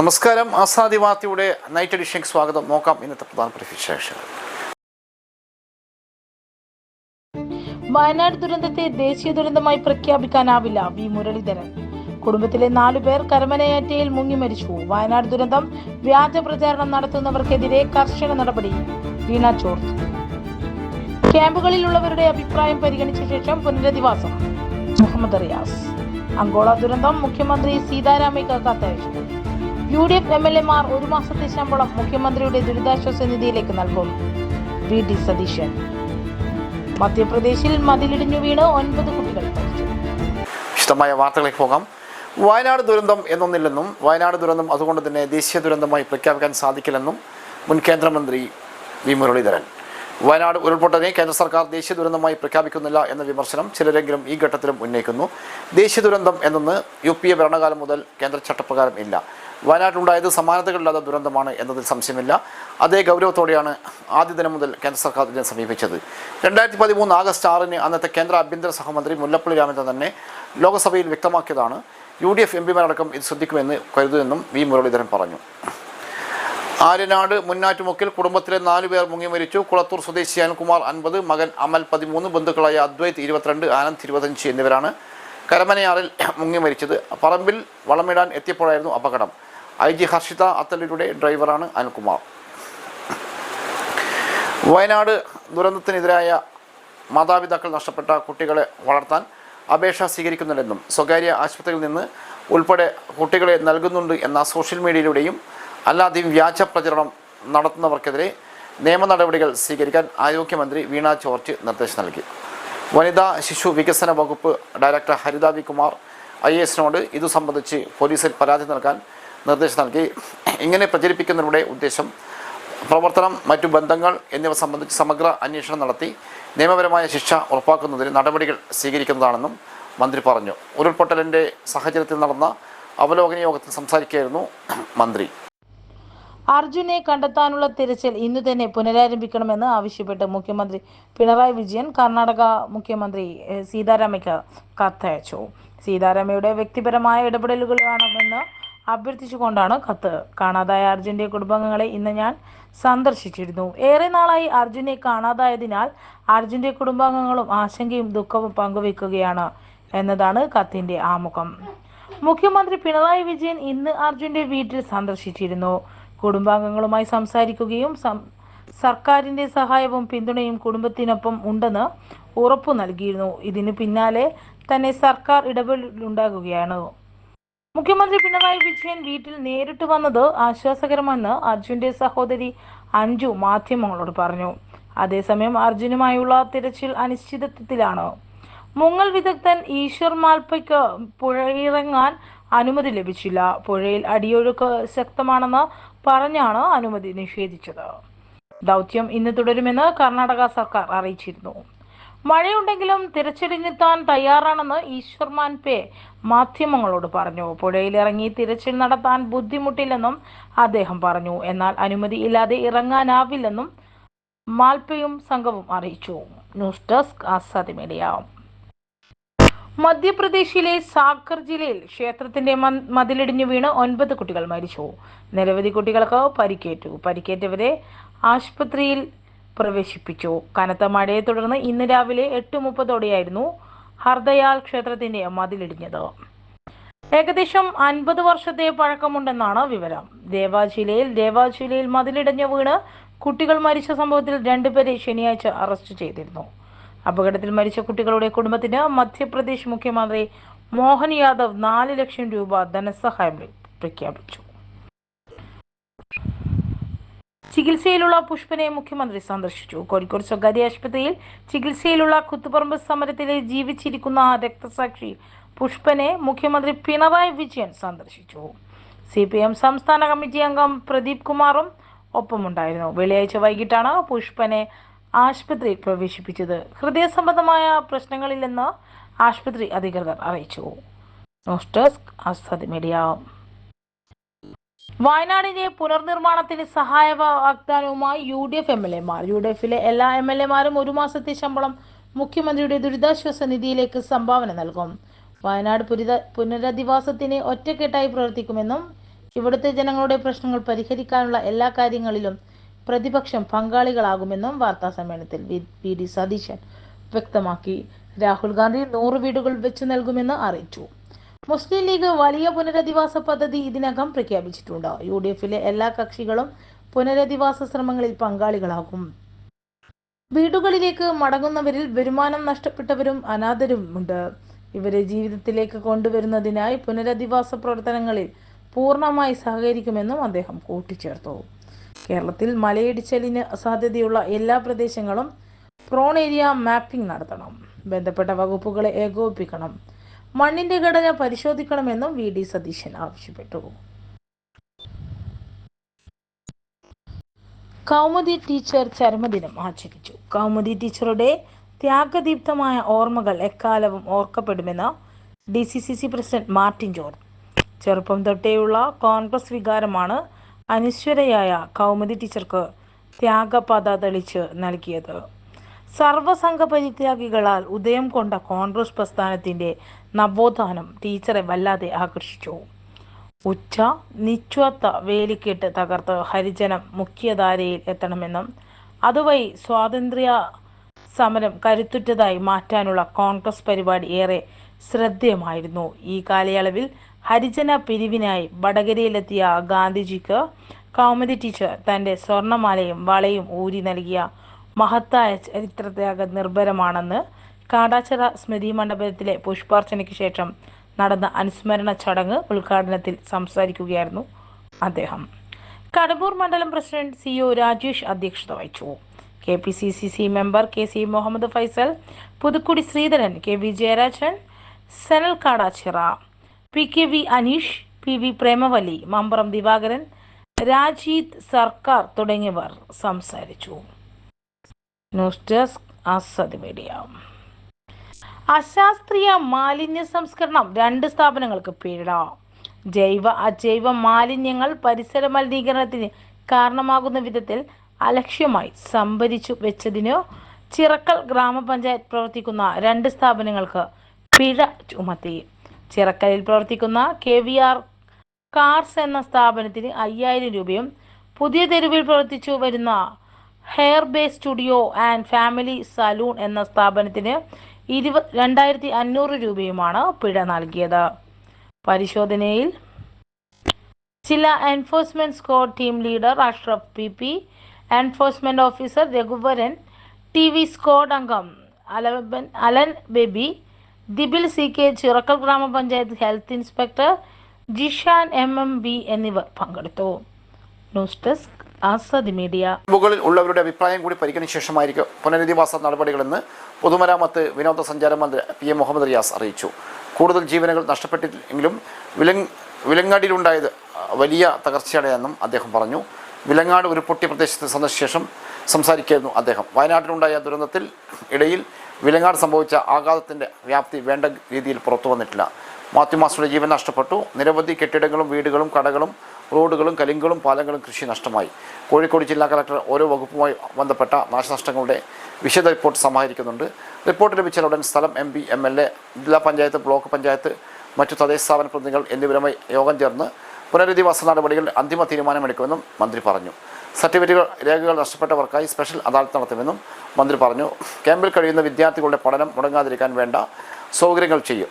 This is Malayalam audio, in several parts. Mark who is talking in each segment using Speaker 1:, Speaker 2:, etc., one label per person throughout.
Speaker 1: നമസ്കാരം ആസാദി വാർത്തയുടെ നൈറ്റ് എഡിഷൻ സ്വാഗതം നോക്കാം ഇന്നത്തെ പ്രധാനപ്പെട്ട വിശേഷം
Speaker 2: വയനാട് ദുരന്തത്തെ ദേശീയ ദുരന്തമായി പ്രഖ്യാപിക്കാനാവില്ല വി മുരളീധരൻ കുടുംബത്തിലെ നാലുപേർ കരമനയേറ്റയിൽ മുങ്ങി മരിച്ചു വയനാട് ദുരന്തം വ്യാജ പ്രചാരണം നടത്തുന്നവർക്കെതിരെ കർശന നടപടി വീണ ജോർജ് ക്യാമ്പുകളിലുള്ളവരുടെ അഭിപ്രായം പരിഗണിച്ച ശേഷം പുനരധിവാസം മുഹമ്മദ് റിയാസ് അങ്കോള ദുരന്തം മുഖ്യമന്ത്രി സീതാരാമയ്ക്ക് കത്തയച്ചു U D F M L മാർ ഒരു മാസത്തെ ശമ്പളം മുഖ്യമന്ത്രിയുടെ ദുരിതാശ്വാസ നിധിയിലേക്ക് നൽകും വി ഡി സതീശൻ മധ്യപ്രദേശിൽ മതിലിടിഞ്ഞു വീണ് ഒൻപത് കുട്ടികൾ മരിച്ചു
Speaker 1: ഇഷ്ടമായ വാർത്തകളിലേക്ക് പോകാം വയനാട് ദുരന്തം എന്നൊന്നില്ലെന്നും വയനാട് ദുരന്തം അതുകൊണ്ട് തന്നെ ദേശീയ ദുരന്തമായി പ്രഖ്യാപിക്കാൻ സാധിക്കില്ലെന്നും മുൻ കേന്ദ്രമന്ത്രി വി മുരളീധരൻ വയനാട് ഉരുൾപൊട്ടനെ കേന്ദ്ര സർക്കാർ ദേശീയ ദുരന്തമായി പ്രഖ്യാപിക്കുന്നില്ല എന്ന വിമർശനം ചിലരെങ്കിലും ഈ ഘട്ടത്തിലും ഉന്നയിക്കുന്നു ദേശീയ ദുരന്തം എന്നൊന്ന് യു പി എ ഭരണകാലം മുതൽ കേന്ദ്ര ചട്ടപ്രകാരം ഇല്ല വയനാട്ടിലുണ്ടായത് സമാനതകളില്ലാത്ത ദുരന്തമാണ് എന്നതിൽ സംശയമില്ല അതേ ഗൗരവത്തോടെയാണ് ആദ്യ ദിനം മുതൽ കേന്ദ്ര സർക്കാർ ഇതിനെ സമീപിച്ചത് രണ്ടായിരത്തി പതിമൂന്ന് ആഗസ്റ്റ് ആറിന് അന്നത്തെ കേന്ദ്ര ആഭ്യന്തര സഹമന്ത്രി മുല്ലപ്പള്ളി രാമചന്ദ്രൻ തന്നെ ലോക്സഭയിൽ വ്യക്തമാക്കിയതാണ് യു ഡി എഫ് എം പിമാരടക്കം ഇത് ശ്രദ്ധിക്കുമെന്ന് കരുതുമെന്നും വി മുരളീധരൻ പറഞ്ഞു ആര്യനാട് മുന്നാറ്റുമുക്കിൽ കുടുംബത്തിലെ നാലുപേർ മുങ്ങി മരിച്ചു കുളത്തൂർ സ്വദേശി അനുകുമാർ അൻപത് മകൻ അമൽ പതിമൂന്ന് ബന്ധുക്കളായ അദ്വൈത് ഇരുപത്തിരണ്ട് ആനന്ദ് ഇരുപത്തഞ്ച് എന്നിവരാണ് കരമനയാറിൽ മുങ്ങി മരിച്ചത് പറമ്പിൽ വളമിടാൻ എത്തിയപ്പോഴായിരുന്നു അപകടം ഐ ജി ഹർഷിത അത്തലിയുടെ ഡ്രൈവറാണ് അനുകുമാർ വയനാട് ദുരന്തത്തിനെതിരായ മാതാപിതാക്കൾ നഷ്ടപ്പെട്ട കുട്ടികളെ വളർത്താൻ അപേക്ഷ സ്വീകരിക്കുന്നുണ്ടെന്നും സ്വകാര്യ ആശുപത്രിയിൽ നിന്ന് ഉൾപ്പെടെ കുട്ടികളെ നൽകുന്നുണ്ട് എന്ന സോഷ്യൽ മീഡിയയിലൂടെയും അല്ലാതെയും വ്യാജ പ്രചരണം നടത്തുന്നവർക്കെതിരെ നിയമ നടപടികൾ സ്വീകരിക്കാൻ ആരോഗ്യമന്ത്രി വീണ ജോർജ് നിർദ്ദേശം നൽകി വനിതാ ശിശു വികസന വകുപ്പ് ഡയറക്ടർ ഹരിതാവി കുമാർ ഐ എസിനോട് ഇതു സംബന്ധിച്ച് പോലീസിൽ പരാതി നൽകാൻ നിർദ്ദേശം നൽകി ഇങ്ങനെ പ്രചരിപ്പിക്കുന്നതിലൂടെ ഉദ്ദേശം പ്രവർത്തനം മറ്റു ബന്ധങ്ങൾ എന്നിവ സംബന്ധിച്ച് സമഗ്ര അന്വേഷണം നടത്തി നിയമപരമായ ശിക്ഷ ഉറപ്പാക്കുന്നതിന് നടപടികൾ സ്വീകരിക്കുന്നതാണെന്നും മന്ത്രി പറഞ്ഞു ഉരുൾപൊട്ടലിൻ്റെ സാഹചര്യത്തിൽ നടന്ന അവലോകന യോഗത്തിൽ സംസാരിക്കുകയായിരുന്നു മന്ത്രി
Speaker 2: അർജുനെ കണ്ടെത്താനുള്ള തിരച്ചിൽ ഇന്നു തന്നെ പുനരാരംഭിക്കണമെന്ന് ആവശ്യപ്പെട്ട് മുഖ്യമന്ത്രി പിണറായി വിജയൻ കർണാടക മുഖ്യമന്ത്രി സീതാരാമയ്ക്ക് കത്തയച്ചു സീതാരാമയുടെ വ്യക്തിപരമായ ഇടപെടലുകളാണെന്ന് അഭ്യർത്ഥിച്ചുകൊണ്ടാണ് കത്ത് കാണാതായ അർജുൻ്റെ കുടുംബാംഗങ്ങളെ ഇന്ന് ഞാൻ സന്ദർശിച്ചിരുന്നു ഏറെ നാളായി അർജുനെ കാണാതായതിനാൽ അർജുൻ്റെ കുടുംബാംഗങ്ങളും ആശങ്കയും ദുഃഖവും പങ്കുവെക്കുകയാണ് എന്നതാണ് കത്തിൻ്റെ ആമുഖം മുഖ്യമന്ത്രി പിണറായി വിജയൻ ഇന്ന് അർജുൻ്റെ വീട്ടിൽ സന്ദർശിച്ചിരുന്നു കുടുംബാംഗങ്ങളുമായി സംസാരിക്കുകയും സർക്കാരിന്റെ സഹായവും പിന്തുണയും കുടുംബത്തിനൊപ്പം ഉണ്ടെന്ന് ഉറപ്പു നൽകിയിരുന്നു ഇതിനു പിന്നാലെ തന്നെ സർക്കാർ ഇടപെടലുണ്ടാകുകയാണ് മുഖ്യമന്ത്രി പിണറായി വിജയൻ വീട്ടിൽ നേരിട്ട് വന്നത് ആശ്വാസകരമെന്ന് അർജുന്റെ സഹോദരി അഞ്ജു മാധ്യമങ്ങളോട് പറഞ്ഞു അതേസമയം അർജുനുമായുള്ള തിരച്ചിൽ അനിശ്ചിതത്വത്തിലാണ് മുങ്ങൽ വിദഗ്ധൻ ഈശ്വർ മാൽപ്പയ്ക്ക് പുഴയിറങ്ങാൻ അനുമതി ലഭിച്ചില്ല പുഴയിൽ അടിയൊഴുക്ക് ശക്തമാണെന്ന് പറഞ്ഞാണ് അനുമതി നിഷേധിച്ചത് ദൗത്യം ഇന്ന് തുടരുമെന്ന് കർണാടക സർക്കാർ അറിയിച്ചിരുന്നു മഴയുണ്ടെങ്കിലും തിരച്ചിലിനെത്താൻ തയ്യാറാണെന്ന് ഈശ്വർമാൻ പേ മാധ്യമങ്ങളോട് പറഞ്ഞു പുഴയിലിറങ്ങി തിരച്ചിൽ നടത്താൻ ബുദ്ധിമുട്ടില്ലെന്നും അദ്ദേഹം പറഞ്ഞു എന്നാൽ അനുമതി ഇല്ലാതെ ഇറങ്ങാനാവില്ലെന്നും മാൽപ്പയും സംഘവും അറിയിച്ചു ന്യൂസ് ഡെസ്ക് ആസാദി മീഡിയ മധ്യപ്രദേശിലെ സാഗർ ജില്ലയിൽ ക്ഷേത്രത്തിന്റെ മതിലിടിഞ്ഞു വീണ് ഒൻപത് കുട്ടികൾ മരിച്ചു നിരവധി കുട്ടികൾക്ക് പരിക്കേറ്റു പരിക്കേറ്റവരെ ആശുപത്രിയിൽ പ്രവേശിപ്പിച്ചു കനത്ത മഴയെ തുടർന്ന് ഇന്ന് രാവിലെ എട്ട് മുപ്പതോടെയായിരുന്നു ഹർദയാൽ ക്ഷേത്രത്തിന്റെ മതിലിടിഞ്ഞത് ഏകദേശം അൻപത് വർഷത്തെ പഴക്കമുണ്ടെന്നാണ് വിവരം ദേവാജിലയിൽ ദേവാജിലയിൽ മതിലിടഞ്ഞു വീണ് കുട്ടികൾ മരിച്ച സംഭവത്തിൽ രണ്ടുപേരെ ശനിയാഴ്ച അറസ്റ്റ് ചെയ്തിരുന്നു അപകടത്തിൽ മരിച്ച കുട്ടികളുടെ കുടുംബത്തിന് മധ്യപ്രദേശ് മുഖ്യമന്ത്രി മോഹൻ യാദവ് നാല് ലക്ഷം രൂപ ധനസഹായം പ്രഖ്യാപിച്ചു ചികിത്സയിലുള്ള പുഷ്പനെ മുഖ്യമന്ത്രി സന്ദർശിച്ചു കോഴിക്കോട് സ്വകാര്യ ആശുപത്രിയിൽ ചികിത്സയിലുള്ള കുത്തുപറമ്പ് സമരത്തിലെ ജീവിച്ചിരിക്കുന്ന രക്തസാക്ഷി പുഷ്പനെ മുഖ്യമന്ത്രി പിണറായി വിജയൻ സന്ദർശിച്ചു സി പി എം സംസ്ഥാന കമ്മിറ്റി അംഗം പ്രദീപ് കുമാറും ഒപ്പമുണ്ടായിരുന്നു വെള്ളിയാഴ്ച വൈകിട്ടാണ് പുഷ്പനെ ആശുപത്രിയിൽ പ്രവേശിപ്പിച്ചത് ഹൃദയ സംബന്ധമായ പ്രശ്നങ്ങളില്ലെന്ന് ആശുപത്രി അധികൃതർ അറിയിച്ചു മീഡിയ വയനാടിന്റെ പുനർനിർമ്മാണത്തിന് സഹായ വാഗ്ദാനവുമായി U D F M L എമാർ യു ഡി എഫിലെ എല്ലാ എം എൽ എമാരും ഒരു മാസത്തെ ശമ്പളം മുഖ്യമന്ത്രിയുടെ ദുരിതാശ്വാസ നിധിയിലേക്ക് സംഭാവന നൽകും വയനാട് പുരിത പുനരധിവാസത്തിന് ഒറ്റക്കെട്ടായി പ്രവർത്തിക്കുമെന്നും ഇവിടുത്തെ ജനങ്ങളുടെ പ്രശ്നങ്ങൾ പരിഹരിക്കാനുള്ള എല്ലാ കാര്യങ്ങളിലും പ്രതിപക്ഷം പങ്കാളികളാകുമെന്നും വാർത്താ സമ്മേളനത്തിൽ പി ഡി സതീശൻ വ്യക്തമാക്കി രാഹുൽ ഗാന്ധി നൂറ് വീടുകൾ വെച്ചു നൽകുമെന്ന് അറിയിച്ചു മുസ്ലിം ലീഗ് വലിയ പുനരധിവാസ പദ്ധതി ഇതിനകം പ്രഖ്യാപിച്ചിട്ടുണ്ട് യു ഡി എഫിലെ എല്ലാ കക്ഷികളും പുനരധിവാസ ശ്രമങ്ങളിൽ പങ്കാളികളാകും വീടുകളിലേക്ക് മടങ്ങുന്നവരിൽ വരുമാനം നഷ്ടപ്പെട്ടവരും അനാഥരും ഉണ്ട് ഇവരെ ജീവിതത്തിലേക്ക് കൊണ്ടുവരുന്നതിനായി പുനരധിവാസ പ്രവർത്തനങ്ങളിൽ പൂർണ്ണമായി സഹകരിക്കുമെന്നും അദ്ദേഹം കൂട്ടിച്ചേർത്തു കേരളത്തിൽ മലയിടിച്ചലിന് സാധ്യതയുള്ള എല്ലാ പ്രദേശങ്ങളും പ്രോൺ ഏരിയ മാപ്പിംഗ് നടത്തണം ബന്ധപ്പെട്ട വകുപ്പുകളെ ഏകോപിപ്പിക്കണം മണ്ണിന്റെ ഘടന പരിശോധിക്കണമെന്നും വി ഡി സതീശൻ ആവശ്യപ്പെട്ടു കൗമുദി ടീച്ചർ ചരമദിനം ആചരിച്ചു കൗമുദി ടീച്ചറുടെ ത്യാഗദീപ്തമായ ഓർമ്മകൾ എക്കാലവും ഓർക്കപ്പെടുമെന്ന് D C C C president Martin George ചെറുപ്പം തൊട്ടേയുള്ള കോൺഗ്രസ് വികാരമാണ് അനശ്വരയായ കൗമുദി ടീച്ചർക്ക് ത്യാഗപാത തെളിച്ച് നൽകിയത് സർവസംഘ പരിത്യാഗികളാൽ ഉദയം കൊണ്ട കോൺഗ്രസ് പ്രസ്ഥാനത്തിൻ്റെ നവോത്ഥാനം ടീച്ചറെ വല്ലാതെ ആകർഷിച്ചു ഉച്ച നിശ്വാത്ത വേലിക്കെട്ട് തകർത്ത് ഹരിജനം മുഖ്യധാരയിൽ എത്തണമെന്നും അതുവഴി സ്വാതന്ത്ര്യ സമരം കരുത്തുറ്റതായി മാറ്റാനുള്ള കോൺഗ്രസ് പരിപാടി ഏറെ ശ്രദ്ധേയമായിരുന്നു ഈ കാലയളവിൽ ഹരിജന പിരിവിനായി വടകരയിലെത്തിയ ഗാന്ധിജിക്ക് കൗമുദി ടീച്ചർ തൻ്റെ സ്വർണമാലയും വളയും ഊരി നൽകിയ മഹത്തായ ചരിത്രത്യാഗ നിർഭരമാണെന്ന് കാടാച്ചിറ സ്മൃതി മണ്ഡപത്തിലെ പുഷ്പാർച്ചനയ്ക്ക് ശേഷം നടന്ന അനുസ്മരണ ചടങ്ങ് ഉദ്ഘാടനത്തിൽ സംസാരിക്കുകയായിരുന്നു അദ്ദേഹം കടമ്പൂർ മണ്ഡലം പ്രസിഡന്റ് സി ഒ രാജേഷ് അധ്യക്ഷത വഹിച്ചു K P C C C member K C Muhammad Faisal Puthukkudi Sreedharan K V Jayarajan Sanal Kadachira P K V Aneesh P V Premavali Mambaram Divakaran Rajeeth സർക്കാർ തുടങ്ങിയവർ സംസാരിച്ചു ന്യൂസ് ഡെസ്ക് അസദ് മീഡിയ അശാസ്ത്രീയ മാലിന്യ സംസ്കരണം രണ്ട് സ്ഥാപനങ്ങൾക്ക് പീഡ ജൈവ അജൈവ മാലിന്യങ്ങൾ പരിസര മലിനീകരണത്തിന് കാരണമാകുന്ന വിധത്തിൽ അലക്ഷ്യമായി സംഭരിച്ചു വെച്ചതിന് ചിറക്കൽ ഗ്രാമപഞ്ചായത്ത് പ്രവർത്തിക്കുന്ന രണ്ട് സ്ഥാപനങ്ങൾക്ക് പിഴ ചുമത്തി ചിറക്കലിൽ പ്രവർത്തിക്കുന്ന കെ വി ആർ കാർസ് എന്ന സ്ഥാപനത്തിന് അയ്യായിരം രൂപയും പുതിയ തെരുവിൽ പ്രവർത്തിച്ചു വരുന്ന hair base studio and family salon എന്ന സ്ഥാപനത്തിന് ഇരുപ രണ്ടായിരത്തി അഞ്ഞൂറ് രൂപയുമാണ് പിഴ നൽകിയത് പരിശോധനയിൽ ചില enforcement squad team leader Ashraf P P enforcement officer Raghuvaran T V squad അംഗം Alan Baby Dibil C K Chirakkal ഗ്രാമപഞ്ചായത്ത് health inspector Jishan M M B എന്നിവർ പങ്കെടുത്തു ന്യൂസ് ഡെസ്ക് ആസാദി മീഡിയ
Speaker 1: മുകളിൽ ഉള്ളവരുടെ അഭിപ്രായം കൂടി പരിഗണിച്ച ശേഷമായിരിക്കും പുനരധിവാസ നടപടികളെന്ന് പൊതുമരാമത്ത് വിനോദസഞ്ചാര മന്ത്രി പി എം മുഹമ്മദ് റിയാസ് അറിയിച്ചു കൂടുതൽ ജീവനുകൾ നഷ്ടപ്പെട്ടില്ലെങ്കിലും വിലങ്ങാടിയിലുണ്ടായത് വലിയ തകർച്ചയാണ് എന്നും അദ്ദേഹം പറഞ്ഞു വിലങ്ങാട് ഉരുപ്പൊട്ടി പ്രദേശത്ത് സന്ദർശിച്ച ശേഷം സംസാരിക്കുകയായിരുന്നു അദ്ദേഹം വയനാട്ടിലുണ്ടായ ദുരന്തത്തിൽ ഇടയിൽ വിലങ്ങാട് സംഭവിച്ച ആഘാതത്തിൻ്റെ വ്യാപ്തി വേണ്ട രീതിയിൽ പുറത്തു വന്നിട്ടില്ല മാത്യുമാസയുടെ ജീവൻ നഷ്ടപ്പെട്ടു നിരവധി കെട്ടിടങ്ങളും വീടുകളും കടകളും റോഡുകളും കലിങ്കളും പാലങ്ങളും കൃഷി നഷ്ടമായി കോഴിക്കോട് ജില്ലാ കളക്ടർ ഓരോ വകുപ്പുമായി ബന്ധപ്പെട്ട നാശനഷ്ടങ്ങളുടെ വിശദ റിപ്പോർട്ട് സമാഹരിക്കുന്നുണ്ട് റിപ്പോർട്ട് ലഭിച്ച ഉടൻ സ്ഥലം M P M L A ജില്ലാ പഞ്ചായത്ത് ബ്ലോക്ക് പഞ്ചായത്ത് മറ്റു തദ്ദേശ സ്ഥാപന പ്രതിനിധികൾ എന്നിവരുമായി യോഗം ചേർന്ന് പുനരധിവാസ നടപടികൾ അന്തിമ തീരുമാനമെടുക്കുമെന്നും മന്ത്രി പറഞ്ഞു സർട്ടിഫിക്കറ്റുകൾ രേഖകൾ നഷ്ടപ്പെട്ടവർക്കായി സ്പെഷ്യൽ അദാലത്ത് നടത്തുമെന്നും മന്ത്രി പറഞ്ഞു ക്യാമ്പിൽ കഴിയുന്ന വിദ്യാർത്ഥികളുടെ പഠനം മുടങ്ങാതിരിക്കാൻ വേണ്ട സൗകര്യങ്ങൾ ചെയ്യും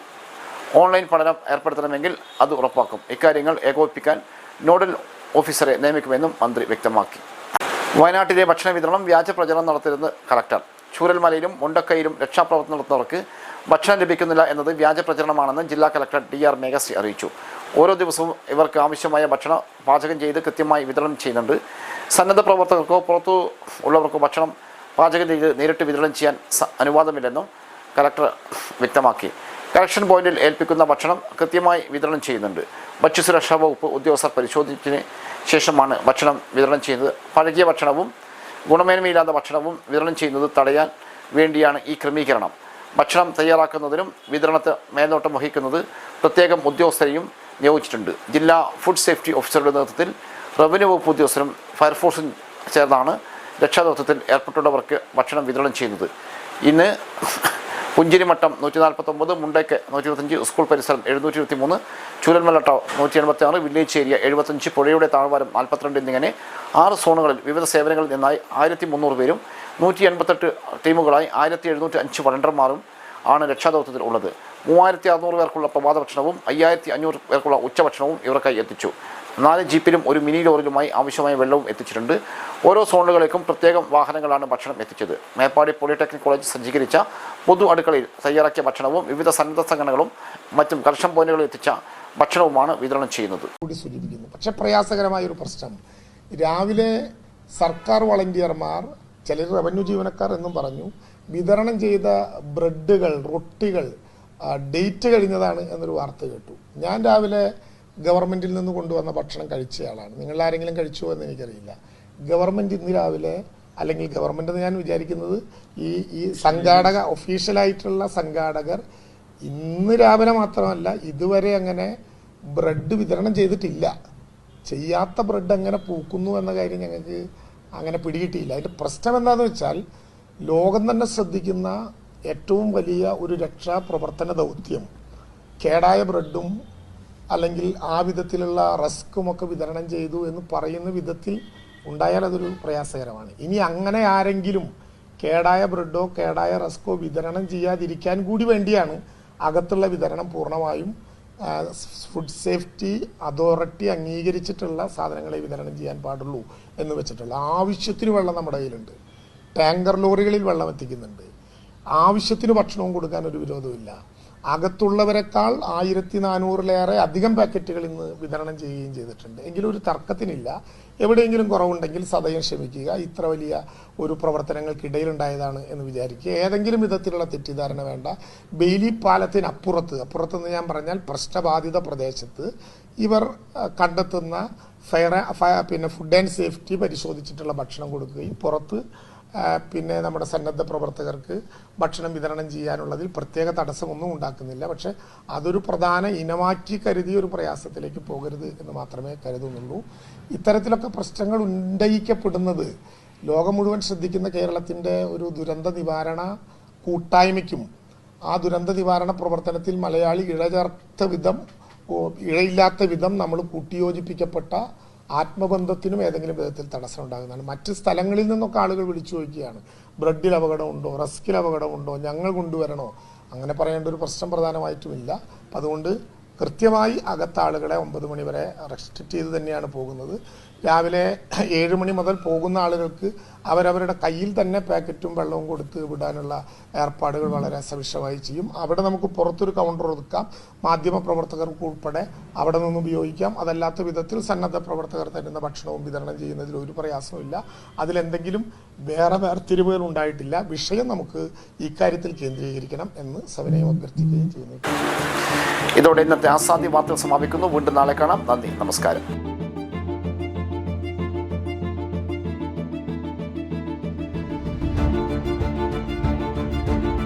Speaker 1: ഓൺലൈൻ പഠനം ഏർപ്പെടുത്തണമെങ്കിൽ അത് ഉറപ്പാക്കും ഇക്കാര്യങ്ങൾ ഏകോപിപ്പിക്കാൻ നോഡൽ ഓഫീസറെ നിയമിക്കുമെന്നും മന്ത്രി വ്യക്തമാക്കി വയനാട്ടിലെ ഭക്ഷണ വിതരണം വ്യാജ പ്രചരണം നടത്തിയിരുന്ന കളക്ടർ ചൂരൽമലയിലും മുണ്ടക്കയിലും രക്ഷാപ്രവർത്തനം നടത്തുന്നവർക്ക് ഭക്ഷണം ലഭിക്കുന്നില്ല എന്നത് വ്യാജ പ്രചരണമാണെന്ന് ജില്ലാ കളക്ടർ ഡി ആർ മേഘശ്രീ അറിയിച്ചു ഓരോ ദിവസവും ഇവർക്ക് ആവശ്യമായ ഭക്ഷണ പാചകം ചെയ്ത് കൃത്യമായി വിതരണം ചെയ്യുന്നുണ്ട് സന്നദ്ധ പ്രവർത്തകർക്കോ പുറത്തു ഉള്ളവർക്കോ ഭക്ഷണം പാചകം ചെയ്ത് നേരിട്ട് വിതരണം ചെയ്യാൻ അനുവാദമില്ലെന്നും കലക്ടർ വ്യക്തമാക്കി കളക്ഷൻ പോയിന്റിൽ ഏൽപ്പിക്കുന്ന ഭക്ഷണം കൃത്യമായി വിതരണം ചെയ്യുന്നുണ്ട് ഭക്ഷ്യസുരക്ഷാ വകുപ്പ് ഉദ്യോഗസ്ഥർ പരിശോധിച്ചതിന് ശേഷമാണ് ഭക്ഷണം വിതരണം ചെയ്യുന്നത് പഴകിയ ഭക്ഷണവും ഗുണമേന്മയില്ലാത്ത ഭക്ഷണവും വിതരണം ചെയ്യുന്നത് തടയാൻ വേണ്ടിയാണ് ഈ ക്രമീകരണം ഭക്ഷണം തയ്യാറാക്കുന്നതിനും വിതരണത്തെ മേൽനോട്ടം വഹിക്കുന്നത് പ്രത്യേകം ഉദ്യോഗസ്ഥരെയും നിയോഗിച്ചിട്ടുണ്ട് ജില്ലാ ഫുഡ് സേഫ്റ്റി ഓഫീസറുടെ നേതൃത്വത്തിൽ റവന്യൂ വകുപ്പ് ഉദ്യോഗസ്ഥരും ഫയർഫോഴ്സും ചേർന്നാണ് രക്ഷാദൗത്യത്തിൽ ഏർപ്പെട്ടുള്ളവർക്ക് ഭക്ഷണം വിതരണം ചെയ്യുന്നത് ഇന്ന് പുഞ്ചിരിമട്ടം നൂറ്റി നാൽപ്പത്തൊമ്പത് മുണ്ടയ്ക്ക് നൂറ്റി ഇരുപത്തഞ്ച് സ്കൂൾ പരിസരം എഴുന്നൂറ്റി ഇരുപത്തി മൂന്ന് ചൂരൽമലട്ടോ നൂറ്റി എൺപത്തി ആറ് വില്ലേജ് ഏരിയ എഴുപത്തഞ്ച് പുഴയുടെ താഴ്വാരം നാൽപ്പത്തിരണ്ട് എന്നിങ്ങനെ ആറ് സോണുകളിൽ വിവിധ സേവനങ്ങളിൽ നിന്നായി ആയിരത്തി മുന്നൂറ് പേരും നൂറ്റി എൺപത്തെട്ട് ടീമുകളായി ആയിരത്തി എഴുന്നൂറ്റി അഞ്ച് വളണ്ടർമാരും ആണ് രക്ഷാദൗത്യത്തിൽ ഉള്ളത് മൂവായിരത്തി അറുന്നൂറ് പേർക്കുള്ള പ്രഭാതഭക്ഷണവും അയ്യായിരത്തി അഞ്ഞൂറ് പേർക്കുള്ള ഉച്ചഭക്ഷണവും ഇവർക്കായി എത്തിച്ചു നാല് ജീപ്പിലും ഒരു മിനി ലോറിലുമായി ആവശ്യമായ വെള്ളവും എത്തിച്ചിട്ടുണ്ട് ഓരോ സോണുകളിലേക്കും പ്രത്യേകം വാഹനങ്ങളാണ് ഭക്ഷണം എത്തിച്ചത് മേപ്പാടി പോളിടെക്നിക് കോളേജ് സജ്ജീകരിച്ച പൊതു അടുക്കളയിൽ തയ്യാറാക്കിയ ഭക്ഷണവും വിവിധ സന്നദ്ധ സംഘടനകളും മറ്റും കർഷം പോയിന്റുകളിൽ എത്തിച്ച ഭക്ഷണവുമാണ് വിതരണം ചെയ്യുന്നത്
Speaker 3: പക്ഷേ പ്രയാസകരമായ ഒരു പ്രശ്നം രാവിലെ സർക്കാർ വളണ്ടിയർമാർ ചിലർ റവന്യൂ ജീവനക്കാർ എന്നും പറഞ്ഞു വിതരണം ചെയ്ത ബ്രെഡുകൾ റൊട്ടികൾ ഡേറ്റ് കഴിഞ്ഞതാണ് എന്നൊരു വാർത്ത കേട്ടു ഞാൻ രാവിലെ ഗവൺമെൻറ്റിൽ നിന്ന് കൊണ്ടുവന്ന ഭക്ഷണം കഴിച്ചയാളാണ് നിങ്ങൾ ആരെങ്കിലും കഴിച്ചോ എന്ന് എനിക്കറിയില്ല ഗവൺമെൻറ് ഇന്ന് രാവിലെ അല്ലെങ്കിൽ ഗവൺമെൻറ് എന്ന് ഞാൻ വിചാരിക്കുന്നത് ഈ ഈ സംഘാടക ഒഫീഷ്യലായിട്ടുള്ള സംഘാടകർ ഇന്ന് രാവിലെ മാത്രമല്ല ഇതുവരെ അങ്ങനെ ബ്രെഡ് വിതരണം ചെയ്തിട്ടില്ല ചെയ്യാത്ത ബ്രെഡ് അങ്ങനെ പൂക്കുന്നു എന്ന കാര്യം ഞങ്ങൾക്ക് അങ്ങനെ പിടികിട്ടിയില്ല അതിൻ്റെ പ്രശ്നം എന്താണെന്ന് വെച്ചാൽ ലോകം തന്നെ ശ്രദ്ധിക്കുന്ന ഏറ്റവും വലിയ ഒരു രക്ഷാപ്രവർത്തന ദൗത്യം കേടായ ബ്രെഡും അല്ലെങ്കിൽ ആ വിധത്തിലുള്ള റസ്ക്കും ഒക്കെ വിതരണം ചെയ്തു എന്ന് പറയുന്ന വിധത്തിൽ ഉണ്ടായാൽ അതൊരു പ്രയാസകരമാണ് ഇനി അങ്ങനെ ആരെങ്കിലും കേടായ ബ്രെഡോ കേടായ റസ്കോ വിതരണം ചെയ്യാതിരിക്കാൻ കൂടി വേണ്ടിയാണ് അകത്തുള്ള വിതരണം പൂർണ്ണമായും ഫുഡ് സേഫ്റ്റി അതോറിറ്റി അംഗീകരിച്ചിട്ടുള്ള സാധനങ്ങളെ വിതരണം ചെയ്യാൻ പാടുള്ളൂ എന്ന് വെച്ചിട്ടുള്ള ആവശ്യത്തിന് വെള്ളം നമ്മുടെ കയ്യിലുണ്ട് ടാങ്കർ ലോറികളിൽ വെള്ളം എത്തിക്കുന്നുണ്ട് ആവശ്യത്തിന് ഭക്ഷണവും കൊടുക്കാൻ ഒരു വിരോധമില്ല അകത്തുള്ളവരെക്കാൾ ആയിരത്തി നാനൂറിലേറെ അധികം പാക്കറ്റുകൾ ഇന്ന് വിതരണം ചെയ്യുകയും ചെയ്തിട്ടുണ്ട് എങ്കിലും ഒരു തർക്കത്തിനില്ല എവിടെയെങ്കിലും കുറവുണ്ടെങ്കിൽ സദയം ക്ഷമിക്കുക ഇത്ര വലിയ ഒരു പ്രവർത്തനങ്ങൾക്കിടയിലുണ്ടായതാണ് എന്ന് വിചാരിക്കുക ഏതെങ്കിലും വിധത്തിലുള്ള തെറ്റിദ്ധാരണ വേണ്ട ബെയിലി പാലത്തിനപ്പുറത്ത് അപ്പുറത്തെന്ന് ഞാൻ പറഞ്ഞാൽ പ്രശ്നബാധിത പ്രദേശത്ത് ഇവർ കണ്ടെത്തുന്ന ഫയർ പിന്നെ ഫുഡ് ആൻഡ് സേഫ്റ്റി പരിശോധിച്ചിട്ടുള്ള ഭക്ഷണം കൊടുക്കുകയും പുറത്ത് പിന്നെ നമ്മുടെ സന്നദ്ധ പ്രവർത്തകർക്ക് ഭക്ഷണം വിതരണം ചെയ്യാനുള്ളതിൽ പ്രത്യേക തടസ്സമൊന്നും ഉണ്ടാക്കുന്നില്ല പക്ഷേ അതൊരു പ്രധാന ഇനമാക്കി കരുതി ഒരു പ്രയാസത്തിലേക്ക് പോകരുത് എന്ന് മാത്രമേ കരുതുന്നുള്ളൂ ഇത്തരത്തിലൊക്കെ പ്രശ്നങ്ങൾ ഉന്നയിക്കപ്പെടുന്നത് ലോകം മുഴുവൻ ശ്രദ്ധിക്കുന്ന കേരളത്തിൻ്റെ ഒരു ദുരന്ത നിവാരണ കൂട്ടായ്മയ്ക്കും ആ ദുരന്ത നിവാരണ പ്രവർത്തനത്തിൽ മലയാളി ഇഴചേർത്ത വിധം ഇഴയില്ലാത്ത വിധം നമ്മൾ കൂട്ടിയോജിപ്പിക്കപ്പെട്ട ആത്മബന്ധത്തിനും ഏതെങ്കിലും വിധത്തിൽ തടസ്സം ഉണ്ടാകുന്നതാണ് മറ്റ് സ്ഥലങ്ങളിൽ നിന്നൊക്കെ ആളുകൾ വിളിച്ചു ചോദിക്കുകയാണ് ബ്രെഡിൽ അപകടമുണ്ടോ റസ്കിൽ അപകടമുണ്ടോ ഞങ്ങൾ കൊണ്ടുവരണോ അങ്ങനെ പറയേണ്ട ഒരു പ്രശ്നം പ്രധാനമായിട്ടുമില്ല അപ്പം അതുകൊണ്ട് കൃത്യമായി അകത്താളുകളെ ഒമ്പത് മണിവരെ റെസ്ട്രിക്റ്റ് ചെയ്ത് തന്നെയാണ് പോകുന്നത് രാവിലെ ഏഴ് മണി മുതൽ പോകുന്ന ആളുകൾക്ക് അവരവരുടെ കയ്യിൽ തന്നെ പാക്കറ്റും വെള്ളവും കൊടുത്ത് വിടാനുള്ള ഏർപ്പാടുകൾ വളരെ സവിശമായി ചെയ്യും അവിടെ നമുക്ക് പുറത്തൊരു കൗണ്ടർ ഒതുക്കാം മാധ്യമപ്രവർത്തകർക്ക് ഉൾപ്പെടെ അവിടെ നിന്ന് ഉപയോഗിക്കാം അതല്ലാത്ത വിധത്തിൽ സന്നദ്ധ പ്രവർത്തകർ തരുന്ന ഭക്ഷണവും വിതരണം ചെയ്യുന്നതിൽ ഒരു പ്രയാസമില്ല അതിലെന്തെങ്കിലും വേറെ വേർതിരിവുകൾ ഉണ്ടായിട്ടില്ല വിഷയം നമുക്ക് ഇക്കാര്യത്തിൽ കേന്ദ്രീകരിക്കണം എന്ന് സവിനയം അഭ്യർത്ഥിക്കുകയും ചെയ്യുന്നു
Speaker 1: ഇതോടെ ഇന്നത്തെ ആസാദ്യ വാർത്തകൾ സമാപിക്കുന്നു വീണ്ടും നാളെ കാണാം നന്ദി നമസ്കാരം